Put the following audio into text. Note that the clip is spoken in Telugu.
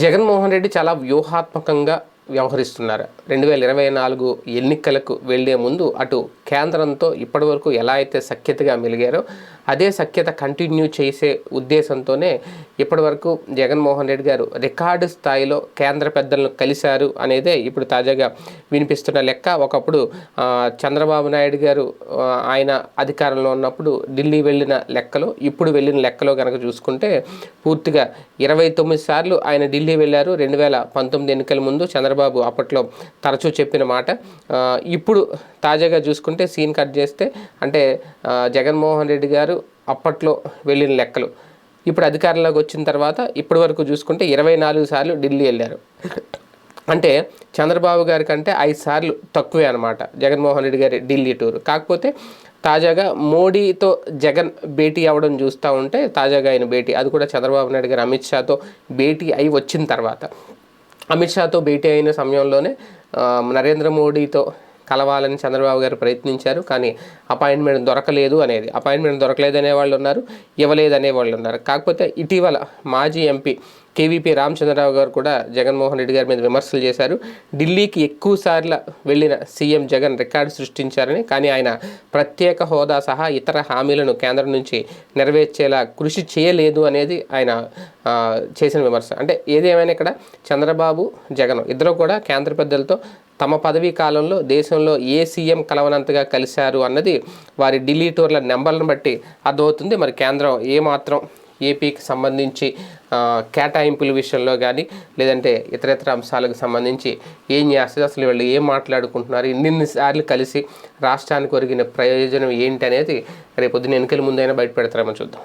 జగన్మోహన్ రెడ్డి చాలా వ్యూహాత్మకంగా వ్యవహరిస్తున్నారు. రెండు వేల ఇరవై నాలుగు ఎన్నికలకు వెళ్ళే ముందు అటు కేంద్రంతో ఇప్పటివరకు ఎలా అయితే సఖ్యతగా మెలిగారో అదే సఖ్యత కంటిన్యూ చేసే ఉద్దేశంతోనే ఇప్పటివరకు జగన్మోహన్ రెడ్డి గారు రికార్డు స్థాయిలో కేంద్ర పెద్దలను కలిశారు అనేదే ఇప్పుడు తాజాగా వినిపిస్తున్న లెక్క. ఒకప్పుడు చంద్రబాబు నాయుడు గారు ఆయన అధికారంలో ఉన్నప్పుడు ఢిల్లీ వెళ్ళిన లెక్కలో ఇప్పుడు వెళ్ళిన లెక్కలో కనుక చూసుకుంటే పూర్తిగా ఇరవై తొమ్మిది సార్లు ఆయన ఢిల్లీ వెళ్ళారు. రెండు వేల పంతొమ్మిది ఎన్నికల ముందు చంద్రబాబు అప్పట్లో తరచూ చెప్పిన మాట. ఇప్పుడు తాజాగా చూసుకుంటే సీన్ కట్ చేస్తే అంటే జగన్మోహన్ రెడ్డి గారు అప్పట్లో వెళ్ళిన లెక్కలు. ఇప్పుడు అధికారంలోకి వచ్చిన తర్వాత ఇప్పటి వరకు చూసుకుంటే ఇరవై నాలుగు సార్లు ఢిల్లీ వెళ్ళారు. అంటే చంద్రబాబు గారి కంటే ఐదు సార్లు తక్కువే అనమాట జగన్మోహన్ రెడ్డి గారి ఢిల్లీ టూర్. కాకపోతే తాజాగా మోడీతో జగన్ భేటీ అవ్వడం చూస్తూ ఉంటే తాజాగా ఆయన భేటీ అది కూడా చంద్రబాబు నాయుడు గారు అమిత్ షాతో భేటీ అయి వచ్చిన తర్వాత. అమిత్ షాతో భేటీ అయిన సమయంలోనే నరేంద్ర మోడీతో కలవాలని చంద్రబాబు గారు ప్రయత్నించారు కానీ అపాయింట్మెంట్ దొరకలేదు అనేది అపాయింట్మెంట్ దొరకలేదు అనేవాళ్ళు ఉన్నారు ఇవ్వలేదు అనేవాళ్ళు ఉన్నారు. కాకపోతే ఇటీవల మాజీ ఎంపీ కేవీపీ రామచంద్రరావు గారు కూడా జగన్మోహన్ రెడ్డి గారి మీద విమర్శలు చేశారు. ఢిల్లీకి ఎక్కువ సార్లు వెళ్ళిన సీఎం జగన్ రికార్డు సృష్టించారని కానీ ఆయన ప్రత్యేక హోదా సహా ఇతర హామీలను కేంద్రం నుంచి నెరవేర్చేలా కృషి చేయలేదు అనేది ఆయన చేసిన విమర్శ. అంటే ఏదేమైనా ఇక్కడ చంద్రబాబు జగన్ ఇద్దరు కూడా కేంద్ర పెద్దలతో తమ పదవీ కాలంలో దేశంలో ఏ సీఎం కలవనంతగా కలిశారు అన్నది వారి ఢిల్లీ నెంబర్లను బట్టి అర్థమవుతుంది. మరి కేంద్రం ఏమాత్రం ఏపీకి సంబంధించి కేటాయింపుల విషయంలో కానీ లేదంటే ఇతరేతర అంశాలకు సంబంధించి ఏం చేస్తుంది అసలు వీళ్ళు ఏం మాట్లాడుకుంటున్నారు ఇన్నిసార్లు కలిసి రాష్ట్రానికి ఒరిగిన ప్రయోజనం ఏంటి అనేది రేపొద్దున ఎన్నికల ముందైనా బయట పెడతారేమో చూద్దాం.